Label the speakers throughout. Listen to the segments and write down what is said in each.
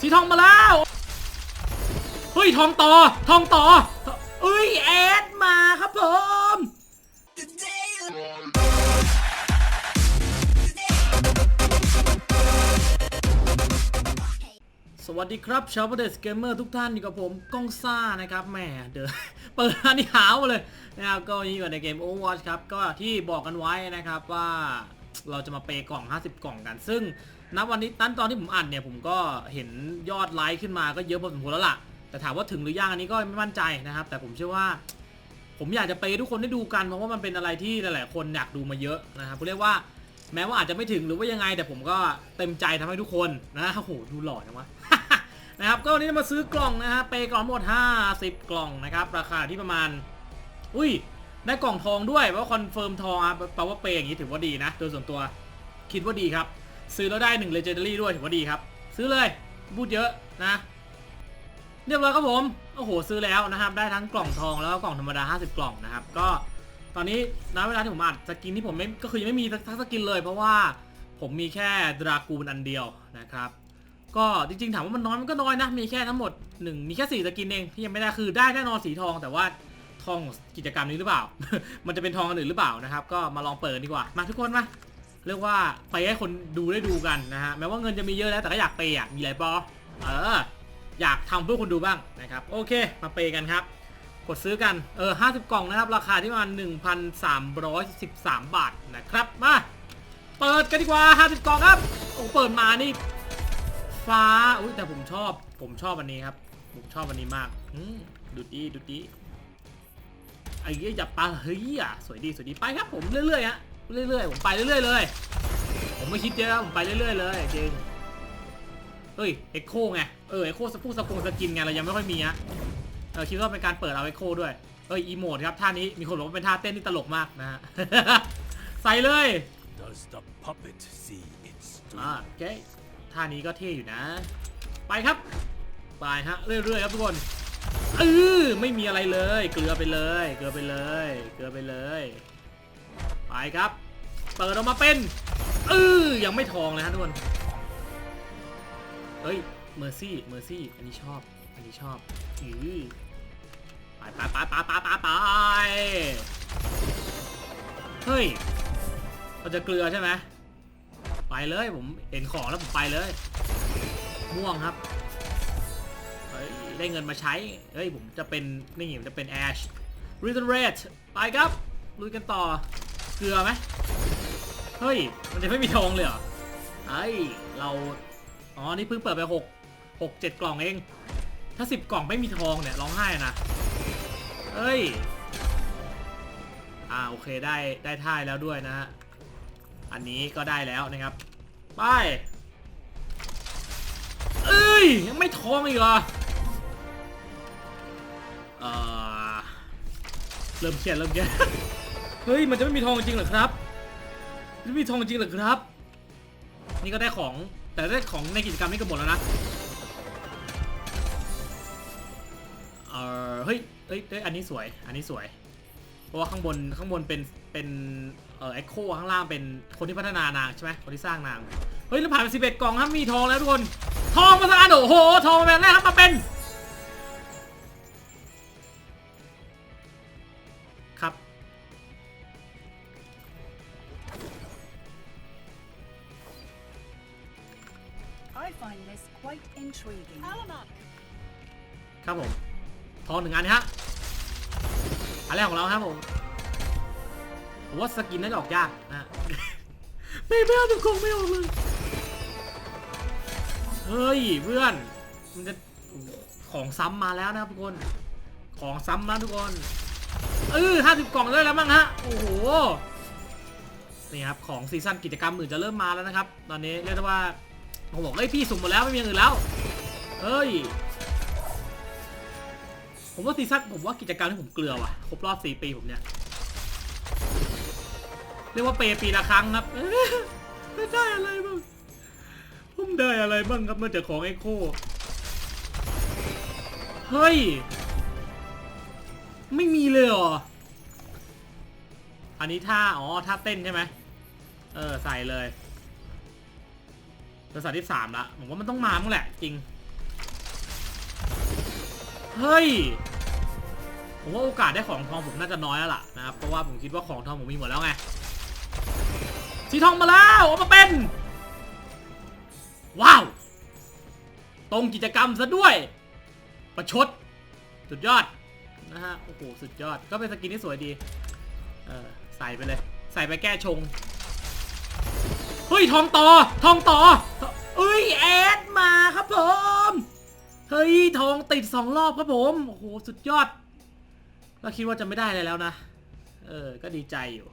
Speaker 1: สีทองมาแล้ว เฮ้ยทองต่อ ทองต่อ เอ้ยแอดมาครับผมสวัสดีครับชาวประเดสเกมเมอร์ทุกท่านอยู่กับผมก้องซ่านะครับแหมเดินเปิดอันนี้หาวเลยนะครับก็ยังอยู่ในเกม Overwatch ครับ ก็ที่บอกกันไว้นะครับว่าเราจะมาเปย์กล่อง 50 กล่องกัน ซึ่ง ณวันนี้ตั้นตอนที่ผมอ่านเนี่ยผมก็เห็นยอดไลค์ขึ้นมาก็เยอะพอสมควรแล้วล่ะ แต่ถามว่าถึงหรือยังอันนี้ก็ไม่มั่นใจนะครับ แต่ผมเชื่อว่า ผมอยากจะเปย์ทุกคนได้ดูกันเพราะว่ามันเป็นอะไรที่หลาย ๆ คนอยากดูมาเยอะนะครับเรียกว่าแม้ว่าอาจจะไม่ถึงหรือว่ายังไง แต่ผมก็เต็มใจทำให้ทุกคนนะโอ้โหดูหล่อจังวะนะครับก็วันนี้มาซื้อกล่องนะฮะเปย์กล่องหมด 50 กล่องนะครับราคาที่ประมาณ อุ้ยได้กล่องทองด้วยเพราะคอนเฟิร์มทองอะแปลว่าเปย์อย่างนี้ถือว่าดีนะโดยส่วนตัวคิดว่าดีครับ ซื้อแล้วได้1 Legendary ด้วยถือว่าดีครับ ซื้อเลยพูดเยอะนะ เรียบร้อยครับผม โอ้โห ซื้อแล้วนะครับ ได้ทั้งกล่องทองแล้วก็กล่องธรรมดา 50 กล่องนะครับ ก็ตอนนี้ณเวลาที่ผมอัดสกินที่ผมไม่ก็คือยังไม่มีทั้งสกินเลยเพราะว่าผมมีแค่ดรากูนอันเดียวนะครับก็จริงๆถามว่ามันน้อยมันก็น้อยนะ มีแค่ทั้งหมด 1 มีแค่ 4 สกินเองที่ยังไม่ได้คือได้แน่นอนสีทอง แต่ว่าทองของกิจกรรมนี้หรือเปล่า มันจะเป็นทองอันอื่นหรือเปล่านะครับ ก็มาลองเปิดดีกว่า มาทุกคนมา เรียกว่าไปให้คนดูได้ดูกันนะฮะแม้ว่าเงินจะมีเยอะแล้วแต่ก็อยากเปย์อะมีอะไรปอเอออยากทำเพื่อคนดูบ้างนะครับโอเคมาเปย์กันครับ กดซื้อกันเออ50 กล่องนะครับ ราคาที่ประมาณ1,313 บาทนะครับมาเปิดกันดีกว่า 50 กล่องครับโอ้เปิดมานี่ฟ้าอุ้ยแต่ผมชอบ ผมชอบอันนี้ครับผมชอบอันนี้มากดูดีดูดีไอ้เหี้ยอย่าปาเฮ้ยอะสวยดีสวยดีไปครับผมเรื่อยๆฮะ เรื่อยๆ ผมไปเรื่อยๆเลย ผมไม่คิดเยอะผมไปเรื่อยๆเลยจริง เฮ้ยเอ็กโคไง เออเอ็กโคสพูสกงสกินไงเรายังไม่ค่อยมีฮะเออคิดว่าเป็นการเปิดเอาเอ็กโคด้วย เอ้ยอีโมดครับท่านี้มีคนบอกว่าเป็นท่าเต้นที่ตลกมากนะฮะ ใส่เลย
Speaker 2: Does the puppet see its
Speaker 1: อ่า
Speaker 2: dream?
Speaker 1: โอเคท่านี้ก็เท่อยู่นะ ไปครับ ไปฮะ เรื่อยๆครับทุกคนเออไม่มีอะไรเลย เกลือไปเลย เกลือไปเลย เกลือไปเลย ไปครับ เปิดออกมาเป็นเออยังไม่ทองเลยฮะทุกคนเฮ้ยเมอร์ซี่เมอร์ซี่อันนี้ชอบ อันนี้ชอบอือไปไปไปไปไปไปไปเฮ้ยเราจะเกลือใช่ไหมไปเลยผมเห็นของแล้วผมไปเลย ม่วงครับเฮ้ยได้เงินมาใช้เฮ้ยผมจะเป็นนี่ผมจะเป็นแอชรีเ n นเรทไปครับลุยกันต่อ เกลือไหมเฮ้ย มันจะไม่มีทองเลยเหรอไอ้เรา อ๋อ นี่เพิ่งเปิดไปหกหกเจ็ดกล่องเอง ถ้าสิบกล่องไม่มีทองเนี่ยร้องไห้นะเฮ้ย อ่า โอเคได้ได้ท่ายแล้วด้วยนะฮะ อันนี้ก็ได้แล้วนะครับ ไป เอ้ย ยังไม่ทองอีกเหรอ เออเริ่มเครียดเริ่มเครียด เฮ้ยมันจะไม่มีทองจริงเหรอครับจะไม่มีทองจริงเหรอครับ นี่ก็ได้ของแต่ได้ของในกิจกรรมนี้ก็หมดแล้วนะเออเฮ้ยเฮ้ยเฮ้ยอันนี้สวยอันนี้สวย เพราะว่าข้างบนข้างบนเป็นเป็นเอ่อเอ็กโคข้างล่างเป็นคนที่พัฒนานางใช่ไหมคนที่สร้างนางเฮ้ยแล้วผ่านไปสิบเอ็ดกล่องครับมีทองแล้วทุกคนทองมาสักอันโอ้โหทองมาแบบแรกครับมาเป็น ครับผม ทองหนึ่งอันนะฮะอันแรกของเราครับผมผมว่าสกินน่าจะออกยากนะไม่ไม่เอาทุกกล่องไม่ออกเลยเฮ้ยเพื่อน มันจะของซ้ำมาแล้วนะครับทุกคน ของซ้ำมาทุกคนเออห้าสิบกล่องได้แล้วมั้งฮะ โอ้โห นี่ครับ ของซีซั่นกิจกรรมอื่นจะเริ่มมาแล้วนะครับ ตอนนี้เรียกได้ว่า ผมบอกเฮ้ยพี่สุ่มหมดแล้วไม่มีอย่างอื่นแล้ว เฮ้ย ผมว่าซีซั่นผมว่ากิจกรรมที่ผมเกลือว่ะ ครบรอบ4ปีผมเนี่ย เรียกว่าเปย์ปีละครั้งครับไม่ได้อะไรบ้าง ผมได้อะไรบ้างครับเมื่อจากของเอ็กโค เฮ้ย ไม่มีเลยเหรอ อันนี้ท่า อ๋อท่าเต้นใช่ไหม เออ ใส่เลย เป็นสัตว์ที่สามละผมว่ามันต้องมามั้งแหละจริง เฮ้ย ผมว่าโอกาสได้ของทองผมน่าจะน้อยแล้วล่ะนะครับ เพราะว่าผมคิดว่าของทองผมมีหมดแล้วไง สีทองมาแล้วเอามาเป็น ว้าว ตรงกิจกรรมซะด้วย ประชด สุดยอดนะฮะ โอ้โห สุดยอด ก็เป็นสกินที่สวยดี เออใส่ไปเลย ใส่ไปแก้ชง เฮ้ยทองต่อทองต่อเอ้ยแอดมาครับผมเฮ้ยทองติดสองรอบครับผมโอ้โหสุดยอดก็คิดว่าจะไม่ได้อะไรแล้วนะ เออ ก็ดีใจอยู่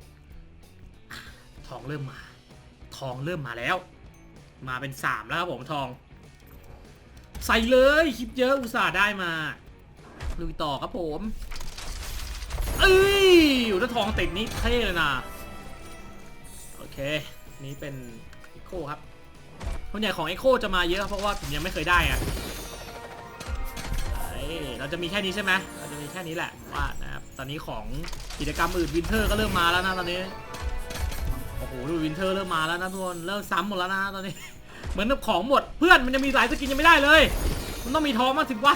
Speaker 1: ทองเริ่มมา ทองเริ่มมาแล้ว มาเป็นสามแล้วครับผมทอง ใส่เลยคลิปเยอะอุตส่าห์ได้มาลุยต่อครับผมเอ้ยอยู่ถ้าทองติดนี้เท่เลยนะ โอเค นี่เป็นเอ็โคครับส่วนใหญ่ของเอ็โคจะมาเยอะเพราะว่าผมยังไม่เคยได้อะเราจะมีแค่นี้ใช่ไหมเราจะมีแค่นี้แหละว่านะครับ ตอนนี้ของกิจกรรมอื่นวินเทอร์ก็เริ่มมาแล้วนะตอนนี้ โอ้โหดูวินเทอร์เริ่มมาแล้วนะทุกคน เริ่มซ้ำหมดแล้วนะตอนนี้ เหมือนของหมด เพื่อนมันจะมีหลายสกินยังไม่ได้เลย มันต้องมีทองมางสิวะ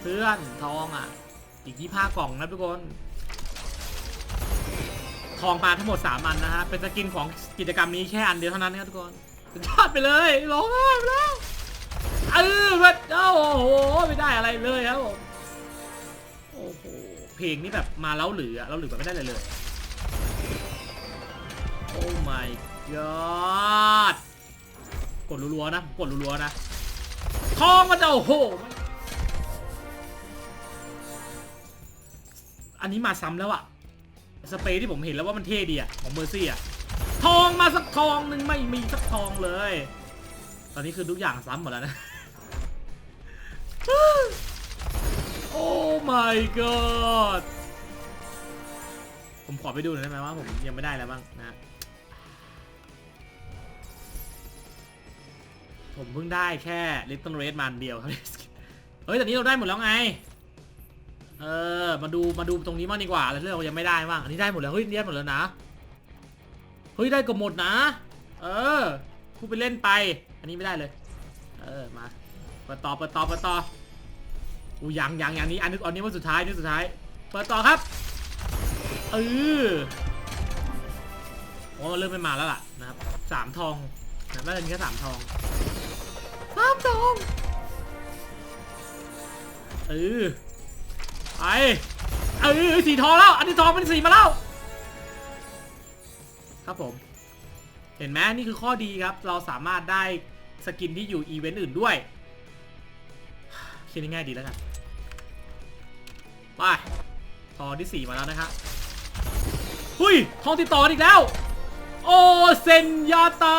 Speaker 1: เพื่อนทองอะ อีกยี่ห้ากล่องนะทุกคน ทองมาทั้งหมด 3 อันนะฮะ เป็นสกินของกิจกรรมนี้แค่อันเดียวเท่านั้นนะครับทุกคนสุดยอดไปเลยร้องไห้ไปแล้วเออเจ้าโอ้โห ไม่ได้อะไรเลยครับผมโอ้โห เพลงนี้แบบมาแล้วหรืออะแล้วหรือแบบไม่ได้อะไรเลย โอ้ my god กดรัวๆนะ กดรัวๆนะ ทองมันจะโอ้โห อันนี้มาซ้ำแล้วอะ สเปรย์ที่ผมเห็นแล้วว่ามันเท่ดีอะของเมอร์ซี่อะทองมาสักทองหนึ่งไม่มีสักทองเลย ตอนนี้คือทุกอย่างซ้ำหมดแล้วนะ โอ้ my god ผมขอไปดูหน่อยได้ไหมว่าผมยังไม่ได้แล้วบ้างนะ ผมเพิ่งได้แค่ Little Red มันเดียวครับ เฮ้ยแต่นี้เราได้หมดแล้วไง เออ มาดู มาดูตรงนี้บ้างดีกว่าแล้วที่เรายังไม่ได้บ้าง อันนี้ได้หมดแล้ว เฮ้ยได้หมดแล้วนะ เฮ้ยได้เกับหมดนะ เออพูดไปเล่นไป อันนี้ไม่ได้เลย เออ มา เปิดต่อ เปิดต่อ เปิดต่ออูยังยังอยังนี้ อันนี้อันนี้ว่าสุดท้ายนี่สุดท้าย เปิดต่อครับ เออโอ้เริ่มไม่มาแล้วล่ะนะครับสามทองนะน่าจะมีแค่สามทองสามทอง เออ ไปเออสีทองแล้ว อันที่ทองเป็นสีมาแล้ว ครับผม เห็นไหมนี่คือข้อดีครับ เราสามารถได้สกินที่อยู่อีเวนต์อื่นด้วยคิดง่ายๆดีแล้วกันไปทองที่ 4 มาแล้วนะครับหุยทองติดต่ออีกแล้ว โอเซนยาตา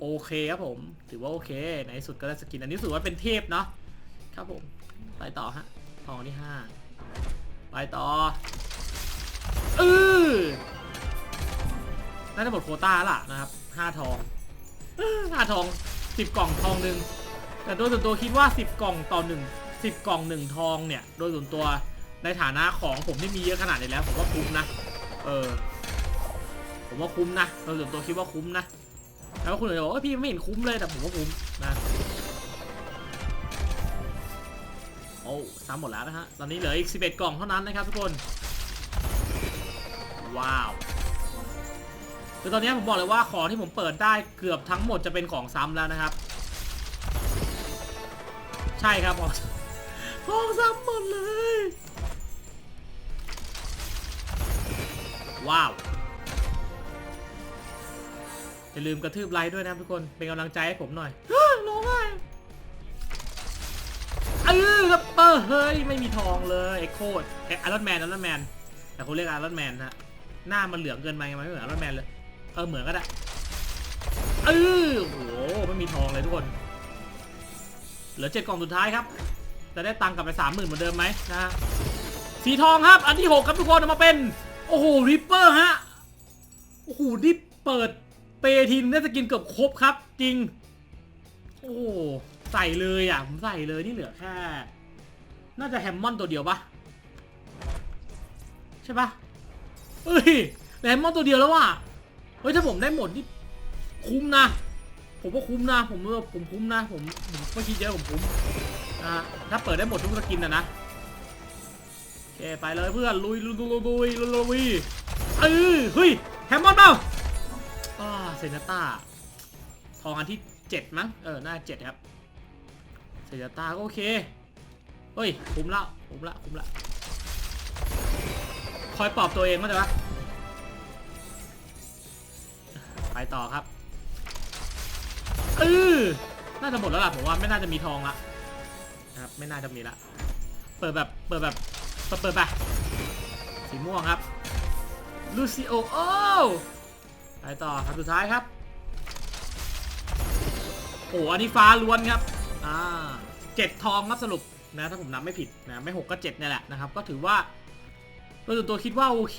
Speaker 1: โอเคครับผม ถือว่าโอเค ในสุดก็ได้สกิน อันนี้ถือว่าเป็นเทพเนาะครับผม ไปต่อฮะทองที่ห้าไปต่อเออน่าจะหมดโควต้าล่ะนะครับห้าทองห้าทองสิบกล่องทองหนึ่งแต่โดยส่วนตัวคิดว่า10กล่องต่อหนึ่ง10กล่องหนึ่งทองเนี่ย โดยส่วนตัวในฐานะของผมที่มีเยอะขนาดนี้แล้ว ผมว่าคุ้มนะ เออ ผมว่าคุ้มนะโดยส่วนตัวคิดว่าคุ้มนะแล้วคุณอาจจะบอกว่าพี่ไม่เห็นคุ้มเลยแต่ผมว่าคุ้มนะ โอ้ซ้ำหมดแล้วนะฮะ ตอนนี้เหลืออีก 11 กล่องเท่านั้นนะครับทุกคน ว้าวคือตอนนี้ผมบอกเลยว่าของที่ผมเปิดได้เกือบทั้งหมดจะเป็นของซ้ำแล้วนะครับ ใช่ครับของของซ้ำหมดเลย ว้าวอย่าลืมกระทืบไลค์ด้วยนะทุกคน เป็นกำลังใจให้ผมหน่อย เออครับเปอร์เฮ้ยไม่มีทองเลยไอ้โคตรไออารอนแมนไอรอนแมนแต่เขาเรียกไอรอนแมนฮะหน้ามันเหลืองเกินไปไงมันไม่เหมือนไอรอนแมนเลยเออเหมือนก็ได้เออโอ้โหไม่มีทองเลยทุกคนเหลือเจ็ดกล่องสุดท้ายครับจะได้ตังค์กลับไปสามหมื่นเหมือนเดิมไหมนะฮะสีทองครับ อันที่หกครับทุกคนมาเป็นโอ้โหริปเปอร์ฮะโอ้โหนี่เปิดเปทีนได้สกินเกือบครบครับ จริง โอ้ ใส่เลยอะ ผมใส่เลยนี่เหลือแค่ น่าจะแฮมมอนตัวเดียวปะใช่ปะเอ้ยแฮมมอนตัวเดียวแล้วว่ะ เฮ้ยถ้าผมได้หมดนี่คุ้มนะ ผมว่าคุ้มนะ ผมว่าผมคุ้มนะ ผมผมไม่คิดเยอะผมคุ้มนะถ้าเปิดได้หมดทุกสกินนะนะโอเคไปเลยเพื่อนลุยลุยลุยลุยลุยลุยเออเฮ้ยแฮมมอนเปล่าอ่าเซนต้าทองอันที่เจ็ดมั้ง เออ หน่าเจ็ดครับ เซนาต้าก็โอเค เฮ้ย คุ้มละ คุ้มละ คุ้มละ คอยปอบตัวเองมั้งแต่ว่าไปต่อครับเออน่าจะหมดแล้วล่ะผมว่าไม่น่าจะมีทองละครับ ไม่น่าจะมีละ เปิดแบบ เปิดแบบ เปิดเปิดไปสีม่วงครับ ลูซิโอ โอ้ไปต่อครับสุดท้ายครับ โอ้อันนี้ฟ้าล้วนครับ อ่าเจ็ดทองครับสรุปนะถ้าผมนับไม่ผิดนะไม่หกก็เจ็ดเนี่ยแหละนะครับ ก็ถือว่าโดยส่วนตัวคิดว่าโอเค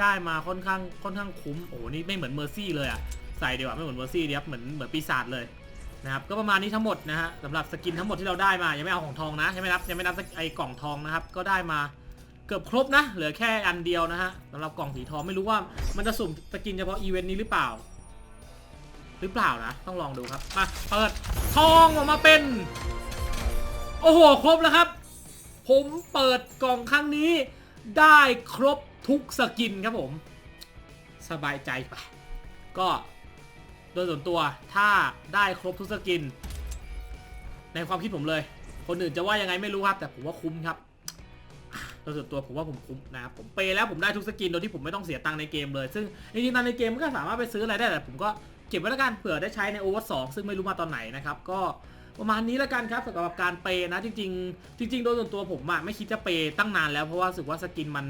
Speaker 1: ได้มาค่อนข้างค่อนข้างคุ้มโอ้โหนี่ไม่เหมือนเมอร์ซี่เลยอะใส่เดีกว่าไม่เหมือนเมอร์ซี่เดียบเหมือนเหมือนปีศาจเลยนะครับก็ประมาณนี้ทั้งหมดนะฮะสำหรับสกินทั้งหมดที่เราได้มายังไม่เอาของทองนะยังไม่นับยังไม่นับไอ้กล่องทองนะครับ ก็ได้มาเกือบครบนะ เหลือแค่อันเดียวนะฮะสำหรับกล่องสีทองไม่รู้ว่ามันจะสุ่มสกินเฉพาะอีเวนต์นี้หรือเปล่า หรือเปล่านะ ต้องลองดูครับมาเปิด ทองออกมาเป็น โอ้โห ครบแล้วครับ ผมเปิดกล่องครั้งนี้ ได้ครบทุกสกินครับผม สบายใจไปก็โดยส่วนตัวถ้าได้ครบทุกสกิน ในความคิดผมเลย คนอื่นจะว่ายังไงไม่รู้ครับ แต่ผมว่าคุ้มครับโดยส่วนตัวผมว่าผมคุ้มนะครับผมเปย์แล้วผมได้ทุกสกินโดยที่ผมไม่ต้องเสียตังค์ในเกมเลย ซึ่งจริงๆตังค์ในเกมมันก็สามารถไปซื้ออะไรได้แต่ผมก็ เก็บไว้แล้วกันเผื่อได้ใช้ในโอเวอร์สซึ่งไม่รู้มาตอนไหนนะครับก็ประมาณนี้แล้วกันครับสำหรับการเปย์นะจริง ๆ จริง ๆ โดยส่วนตัวผมอะไม่คิดจะเปย์ตั้งนานแล้วเพราะว่ารู้สึกว่าสกินมัน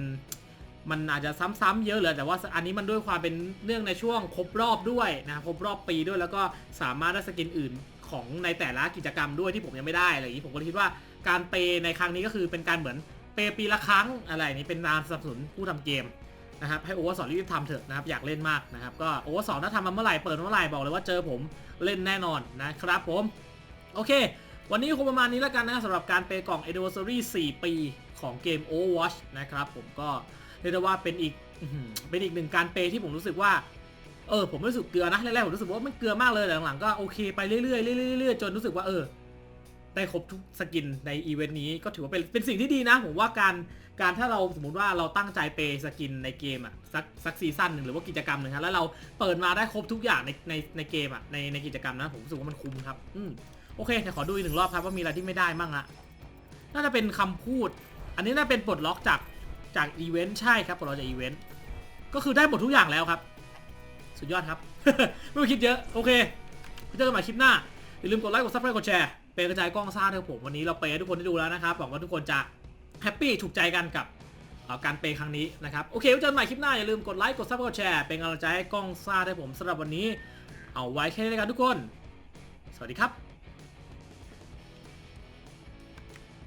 Speaker 1: มันอาจจะซ้ำๆเยอะเลยแต่ว่าอันนี้มันด้วยความเป็นเรื่องในช่วงครบรอบด้วยนะครบรอบปีด้วยแล้วก็สามารถได้สกินอื่นของในแต่ละกิจกรรมด้วยที่ผมยังไม่ได้อะไรอย่างนี้ผมก็เลยคิดว่าการเปย์ในครั้งนี้ก็คือเป็นการเหมือนเปย์ปีละครั้งอะไรนี้เป็นการสนับสนุนผู้ทำเกม นะครับให้โอเวอร์สอนรีบทำเถอะนะครับอยากเล่นมากนะครับก็โอเวอร์สอนถ้าทำมาเมื่อไหร่เปิดเมื่อไหร่บอกเลยว่าเจอผมเล่นแน่นอนนะครับผมโอเค วันนี้คงประมาณนี้แล้วกันนะสำหรับการเปย์กล่อง Anniversary 4 ปีของเกม Overwatch นะครับผมก็เรียกได้ว่าเป็นอีกเป็นอีกหนึ่งการเปย์ที่ผมรู้สึกว่าเออผมรู้สึกเกลือนะแรกๆผมรู้สึกว่ามันเกลือมากเลยแต่หลังๆก็โอเคไปเรื่อยๆเรื่อยๆจนรู้สึกว่าเออ ได้ครบทุกสกินในอีเวนต์นี้ก็ถือว่าเป็นเป็นสิ่งที่ดีนะ ผมว่าการการถ้าเราสมมติว่าเราตั้งใจเปย์สกินในเกมอะสักสักซีซั่นหนึ่งหรือว่ากิจกรรมหนึ่งครับแล้วเราเปิดมาได้ครบทุกอย่างในในในเกมอะในในกิจกรรมนะผมรู้สึกว่ามันคุ้มครับอืมโอเคเดี๋ยวขอดูอีกหนึ่งรอบครับว่ามีอะไรที่ไม่ได้มั่งอะน่าจะเป็นคำพูด อันนี้น่าเป็นปลดล็อกจากจากอีเวนต์ใช่ครับปลดล็อกจากอีเวนต์ก็คือได้หมดทุกอย่างแล้วครับ สุดยอดครับไม่ต้องคิดเยอะโอเคเจอกันใหม่คลิปหน้าอย่าลืมกดไลค์กดซับสไครต์กดแชร์ เป็นกระจายกล้องซ่าเถอะผมวันนี้เราเปย์ทุกคนได้ดูแล้วนะครับหวังว่าทุกคนจะแฮปปี้ถูกใจกันกับการเปย์ครั้งนี้นะครับโอเคไว้เจอกันใหม่คลิปหน้าอย่าลืมกดไลค์กดซับกดแชร์เป็นกำลังใจให้กล้องซ่าเถอะผมสำหรับวันนี้ เอาไว้แค่นี้แล้วกันทุกคน สวัสดีครับ